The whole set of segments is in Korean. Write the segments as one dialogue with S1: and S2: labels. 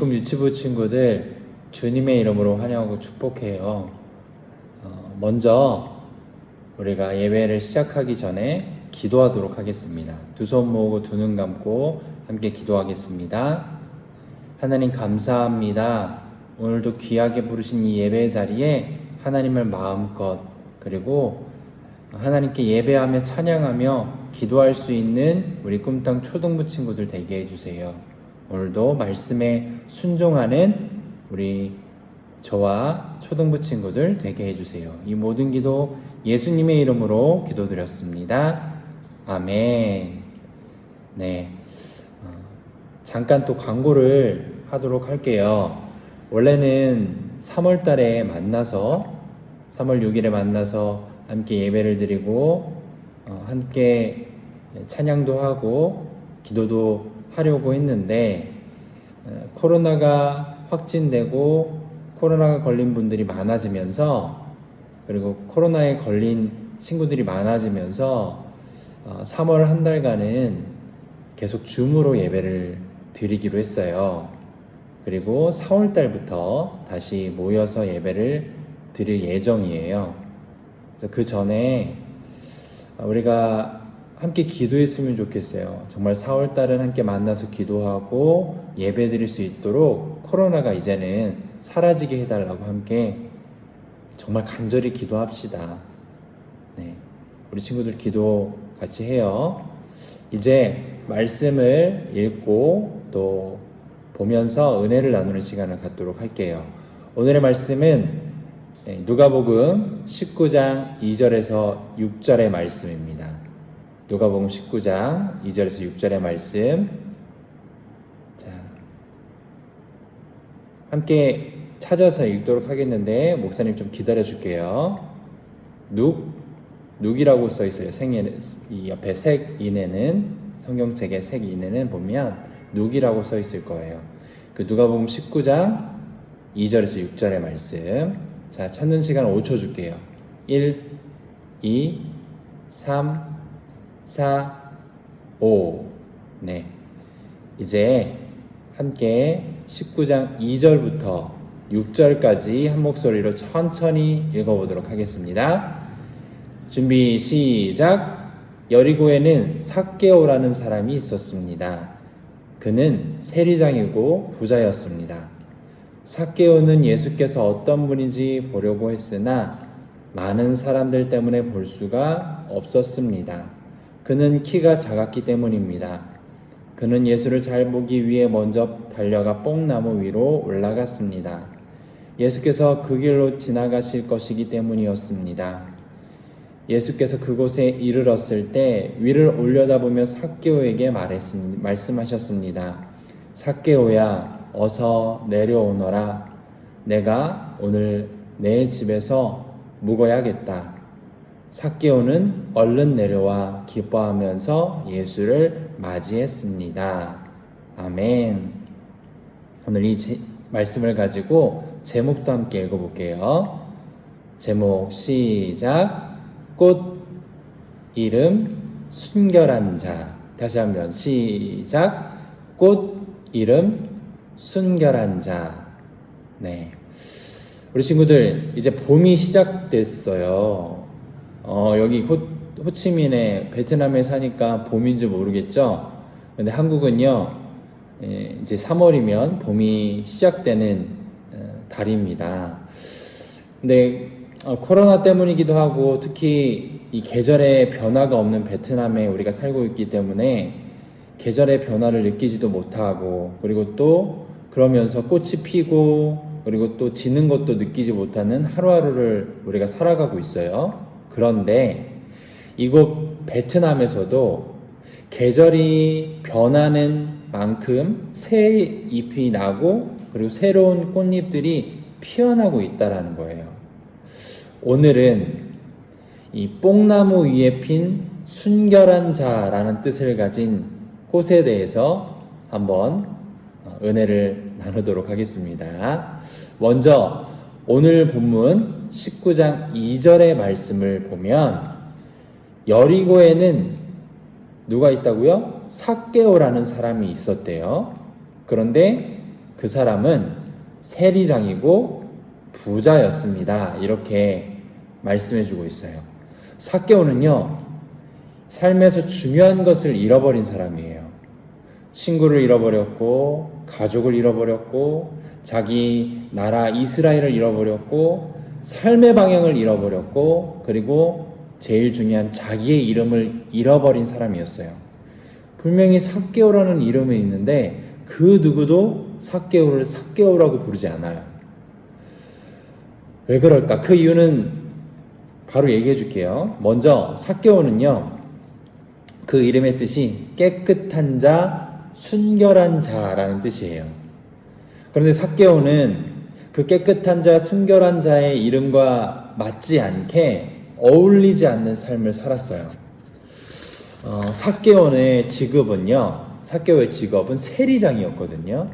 S1: 예꿈 유치부 친구들 주님의 이름으로 환영하고 축복해요. 어, 먼저 우리가 예배를 시작하기 전에 기도하도록 하겠습니다. 두 손 모으고 두 눈 감고 함께 기도하겠습니다. 하나님 감사합니다. 오늘도 귀하게 부르신 이 예배 자리에 하나님을 마음껏 그리고 하나님께 예배하며 찬양하며 기도할 수 있는 우리 꿈땅 초등부 친구들 되게 해주세요. 오늘도 말씀에 순종하는 우리 저와 초등부 친구들 되게 해주세요. 이 모든 기도 예수님의 이름으로 기도드렸습니다. 아멘. 네. 어, 잠깐 또 광고를 하도록 할게요. 원래는 3월 달에 만나서 3월 6일에 만나서 함께 예배를 드리고 어, 함께 찬양도 하고 기도도 하려고 했는데 어, 코로나가 확진되고 코로나가 걸린 분들이 많아지면서 그리고 코로나에 걸린 친구들이 많아지면서 어, 3월 한 달간은 계속 줌으로 예배를 드리기로 했어요. 그리고 4월 달부터 다시 모여서 예배를 드릴 예정이에요. 그 전에 우리가 함께 기도했으면 좋겠어요. 정말 4월 달은 함께 만나서 기도하고 예배 드릴 수 있도록 코로나가 이제는 사라지게 해달라고 함께 정말 간절히 기도합시다. 네. 우리 친구들 기도 같이 해요. 이제 말씀을 읽고 또 보면서 은혜를 나누는 시간을 갖도록 할게요. 오늘의 말씀은 네, 누가복음 19장 2절에서 6절의 말씀입니다. 누가복음 19장 2절에서 6절의 말씀. 자, 함께 찾아서 읽도록 하겠는데 목사님 좀 기다려 줄게요. 눅 눅이라고 써 있어요. 생에 이 옆에 색 인에는 성경책의 색 인에는 보면 눅이라고 써 있을 거예요. 그 누가복음 19장 2절에서 6절의 말씀. 자, 찾는 시간 5초 줄게요. 1 2 3 4 5 네. 이제 함께 19장 2절부터 6절까지 한 목소리로 천천히 읽어보도록 하겠습니다. 준비 시작. 여리고에는 삭개오라는 사람이 있었습니다. 그는 세리장이고 부자였습니다. 삭개오는 예수께서 어떤 분인지 보려고 했으나 많은 사람들 때문에 볼 수가 없었습니다. 그는 키가 작았기 때문입니다. 그는 예수를 잘 보기 위해 먼저 달려가 뽕나무 위로 올라갔습니다. 예수께서 그 길로 지나가실 것이기 때문이었습니다. 예수께서 그곳에 이르렀을 때 위를 올려다보며 삭개오에게 말씀하셨습니다. 삭개오야 어서 내려오너라. 내가 오늘 내 집에서 묵어야겠다. 삭개오는 얼른 내려와 기뻐하면서 예수를 맞이했습니다. 아멘. 오늘 이 제, 말씀을 가지고 제목도 함께 읽어볼게요. 제목 시작. 꽃 이름 순결한 자. 다시 한번 시작. 꽃 이름 순결한 자. 네. 우리 친구들 이제 봄이 시작됐어요. 어, 여기 호, 호치민에 베트남에 사니까 봄인지 모르겠죠. 근데 한국은요. 예, 이제 3월이면 봄이 시작되는 어, 달입니다. 근데 어, 코로나 때문이기도 하고 특히 이 계절의 변화가 없는 베트남에 우리가 살고 있기 때문에 계절의 변화를 느끼지도 못하고 그리고 또 그러면서 꽃이 피고 그리고 또 지는 것도 느끼지 못하는 하루하루를 우리가 살아가고 있어요. 그런데 이곳 베트남에서도 계절이 변하는 만큼 새 잎이 나고 그리고 새로운 꽃잎들이 피어나고 있다라는 거예요. 오늘은 이 뽕나무 위에 핀 순결한 자라는 뜻을 가진 꽃에 대해서 한번 은혜를 나누도록 하겠습니다. 먼저 오늘 본문 19장 2절의 말씀을 보면 여리고에는 누가 있다고요? 삭개오라는 사람이 있었대요. 그런데 그 사람은 세리장이고 부자였습니다. 이렇게 말씀해 주고 있어요. 사개오는요, 삶에서 중요한 것을 잃어버린 사람이에요. 친구를 잃어버렸고, 가족을 잃어버렸고, 자기 나라 이스라엘을 잃어버렸고, 삶의 방향을 잃어버렸고, 그리고 제일 중요한 자기의 이름을 잃어버린 사람이었어요. 분명히 사개오라는 이름이 있는데, 그 누구도 사개오를 사개오라고 부르지 않아요. 왜 그럴까? 그 이유는 바로 얘기해 줄게요. 먼저 사개오는요. 그 이름의 뜻이 깨끗한 자, 순결한 자라는 뜻이에요. 그런데 사개오는 그 깨끗한 자, 순결한 자의 이름과 맞지 않게 어울리지 않는 삶을 살았어요. 어, 사개오의 직업은요. 사개오의 직업은 세리장이었거든요.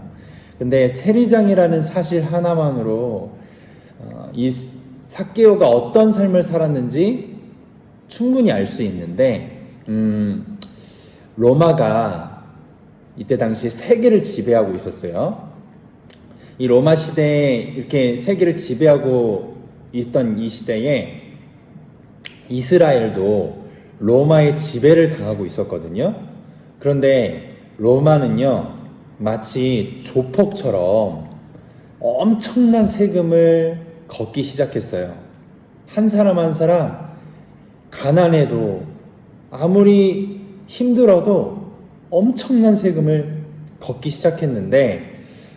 S1: 근데 세리장이라는 사실 하나만으로 어, 이 사개오가 어떤 삶을 살았는지 충분히 알 수 있는데 음, 로마가 이때 당시에 세계를 지배하고 있었어요. 이 로마 시대에 이렇게 세계를 지배하고 있던 이 시대에 이스라엘도 로마의 지배를 당하고 있었거든요. 그런데 로마는요, 마치 조폭처럼 엄청난 세금을 걷기 시작했어요. 한 사람 한 사람 가난해도 아무리 힘들어도 엄청난 세금을 걷기 시작했는데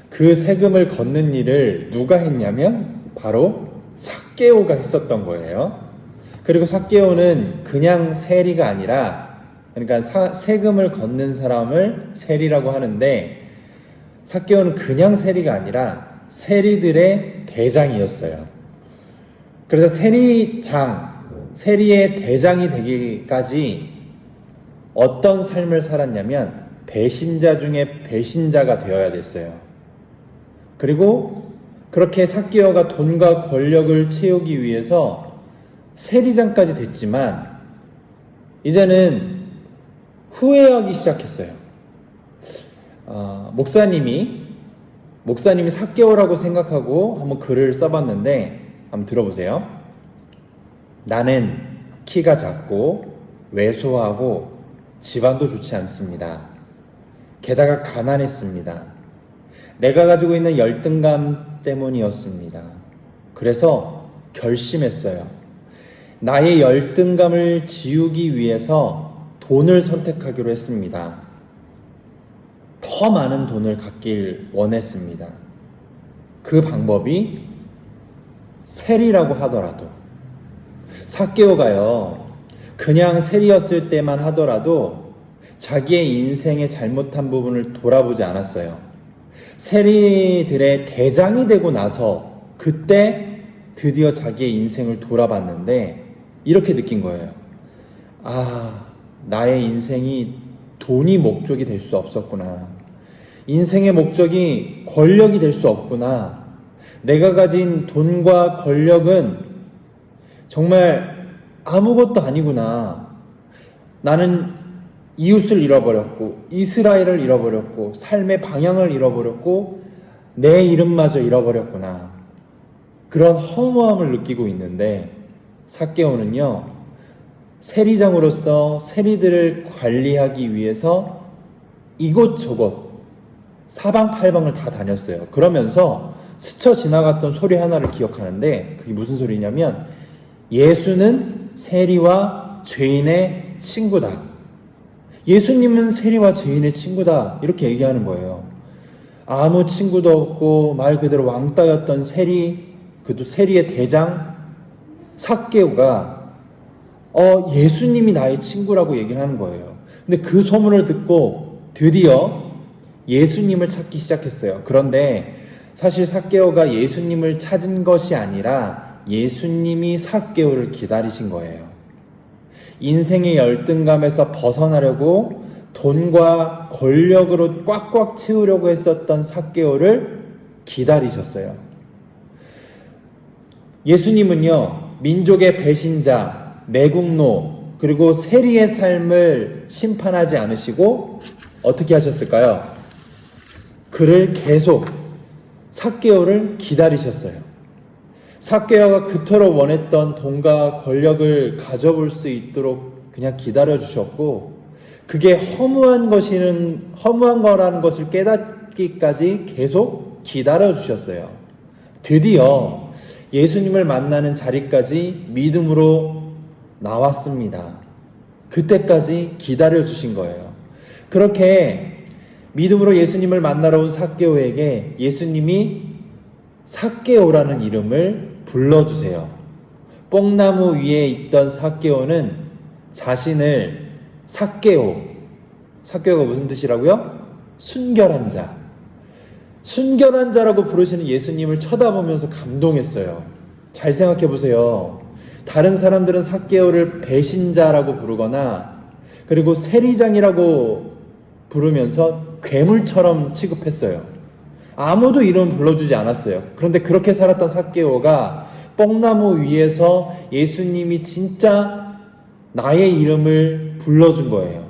S1: 그 세금을 걷는 일을 누가 했냐면 바로 사개오가 했었던 거예요. 그리고 사개오는 그냥 세리가 아니라 그러니까 사- 세금을 걷는 사람을 세리라고 하는데 사개오는 그냥 세리가 아니라 세리들의 대장이었어요. 그래서 세리장, 세리의 대장이 되기까지 어떤 삶을 살았냐면 배신자 중에 배신자가 되어야 됐어요. 그리고 그렇게 사기어가 돈과 권력을 채우기 위해서 세리장까지 됐지만 이제는 후회하기 시작했어요. 어, 목사님이 목사님이 사개오라고 생각하고 한번 글을 써봤는데 한번 들어보세요. 나는 키가 작고 왜소하고 집안도 좋지 않습니다. 게다가 가난했습니다. 내가 가지고 있는 열등감 때문이었습니다. 그래서 결심했어요. 나의 열등감을 지우기 위해서 돈을 선택하기로 했습니다. 더 많은 돈을 갖길 원했습니다. 그 방법이 세리라고 하더라도 사개오가요 그냥 세리였을 때만 하더라도 자기의 인생의 잘못한 부분을 돌아보지 않았어요. 세리들의 대장이 되고 나서 그때 드디어 자기의 인생을 돌아봤는데 이렇게 느낀 거예요. 아, 나의 인생이 돈이 목적이 될 수 없었구나. 인생의 목적이 권력이 될 수 없구나. 내가 가진 돈과 권력은 정말 아무것도 아니구나. 나는 이웃을 잃어버렸고, 이스라엘을 잃어버렸고, 삶의 방향을 잃어버렸고, 내 이름마저 잃어버렸구나. 그런 허무함을 느끼고 있는데, 사개오는요, 세리장으로서 세리들을 관리하기 위해서 이곳저곳 사방팔방을 다 다녔어요. 그러면서 스쳐 지나갔던 소리 하나를 기억하는데 그게 무슨 소리냐면 예수는 세리와 죄인의 친구다. 예수님은 세리와 죄인의 친구다. 이렇게 얘기하는 거예요. 아무 친구도 없고 말 그대로 왕따였던 세리, 그도 세리의 대장 삭개우가 어, 예수님이 나의 친구라고 얘기를 하는 거예요. 근데 그 소문을 듣고 드디어 예수님을 찾기 시작했어요. 그런데 사실 삭개오가 예수님을 찾은 것이 아니라 예수님이 삭개오를 기다리신 거예요. 인생의 열등감에서 벗어나려고 돈과 권력으로 꽉꽉 채우려고 했었던 삭개오를 기다리셨어요. 예수님은요, 민족의 배신자, 매국노, 그리고 세리의 삶을 심판하지 않으시고 어떻게 하셨을까요? 그를 계속 사개오를 기다리셨어요. 사개오가 그토록 원했던 돈과 권력을 가져볼 수 있도록 그냥 기다려 주셨고 그게 허무한 것이는 허무한 거라는 것을 깨닫기까지 계속 기다려 주셨어요. 드디어 예수님을 만나는 자리까지 믿음으로 나왔습니다. 그때까지 기다려 주신 거예요. 그렇게 믿음으로 예수님을 만나러 온 사개오에게 예수님이 사개오라는 이름을 불러주세요. 뽕나무 위에 있던 사개오는 자신을 사개오, 사개오가 무슨 뜻이라고요? 순결한 자. 순결한 자라고 부르시는 예수님을 쳐다보면서 감동했어요. 잘 생각해 보세요. 다른 사람들은 사개오를 배신자라고 부르거나 그리고 세리장이라고 부르면서 괴물처럼 취급했어요. 아무도 이름 불러주지 않았어요. 그런데 그렇게 살았던 사개오가 뽕나무 위에서 예수님이 진짜 나의 이름을 불러준 거예요.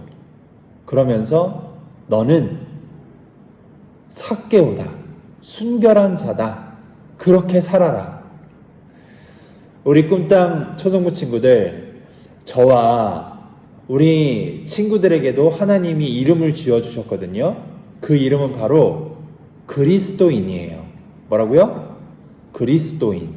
S1: 그러면서 너는 사개오다. 순결한 자다. 그렇게 살아라. 우리 꿈땅 초등부 친구들, 저와 우리 친구들에게도 하나님이 이름을 지어주셨거든요. 그 이름은 바로 그리스도인이에요. 뭐라고요? 그리스도인.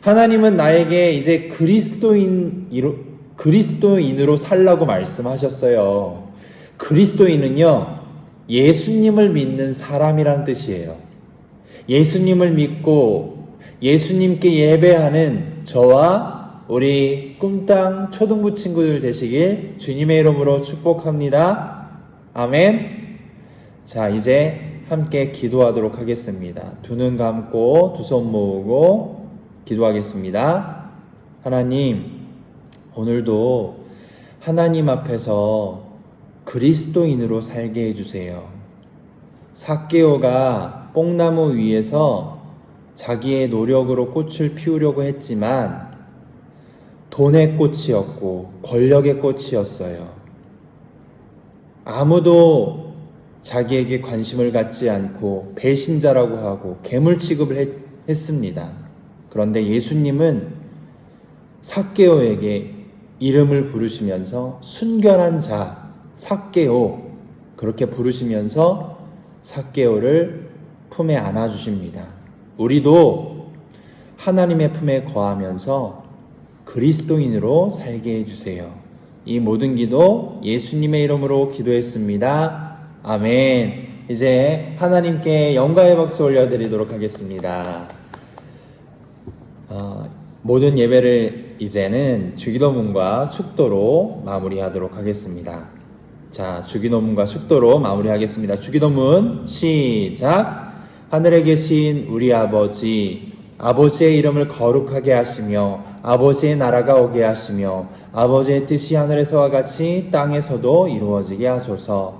S1: 하나님은 나에게 이제 그리스도인으로, 그리스도인으로 살라고 말씀하셨어요. 그리스도인은요, 예수님을 믿는 사람이란 뜻이에요. 예수님을 믿고 예수님께 예배하는 저와 우리 꿈땅 초등부 친구들 되시길 주님의 이름으로 축복합니다. 아멘. 자, 이제 함께 기도하도록 하겠습니다. 두 눈 감고 두 손 모으고 기도하겠습니다. 하나님, 오늘도 하나님 앞에서 그리스도인으로 살게 해주세요. 사개오가 뽕나무 위에서 자기의 노력으로 꽃을 피우려고 했지만 돈의 꽃이었고 권력의 꽃이었어요. 아무도 자기에게 관심을 갖지 않고 배신자라고 하고 괴물 취급을 했, 했습니다. 그런데 예수님은 사개오에게 이름을 부르시면서 순결한 자, 사개오 그렇게 부르시면서 사개오를 품에 안아 주십니다. 우리도 하나님의 품에 거하면서 그리스도인으로 살게 해 주세요. 이 모든 기도 예수님의 이름으로 기도했습니다. 아멘. 이제 하나님께 영광의 박수 올려드리도록 하겠습니다. 어, 모든 예배를 이제는 주기도문과 축도로 마무리하도록 하겠습니다. 자, 주기도문과 축도로 마무리하겠습니다. 주기도문 시작. 하늘에 계신 우리 아버지, 아버지의 이름을 거룩하게 하시며 아버지의 나라가 오게 하시며 아버지의 뜻이 하늘에서와 같이 땅에서도 이루어지게 하소서.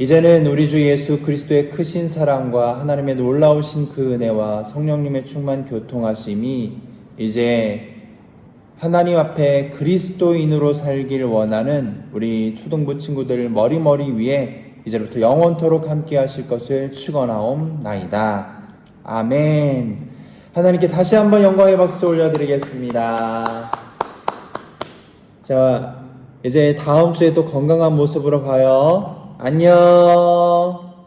S1: 이제는 우리 주 예수 그리스도의 크신 사랑과 하나님의 놀라우신 그 은혜와 성령님의 충만 교통하심이 이제 하나님 앞에 그리스도인으로 살길 원하는 우리 초등부 친구들 머리머리 위에 이제부터 영원토록 함께 하실 것을 축원하옵나이다. 아멘. 하나님께 다시 한번 영광의 박수 올려드리겠습니다. 자, 이제 다음 주에 또 건강한 모습으로 봐요. 안녕.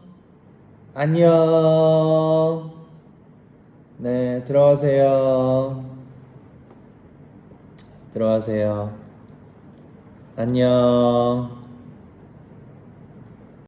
S1: 안녕. 네, 들어가세요. 들어가세요. 안녕.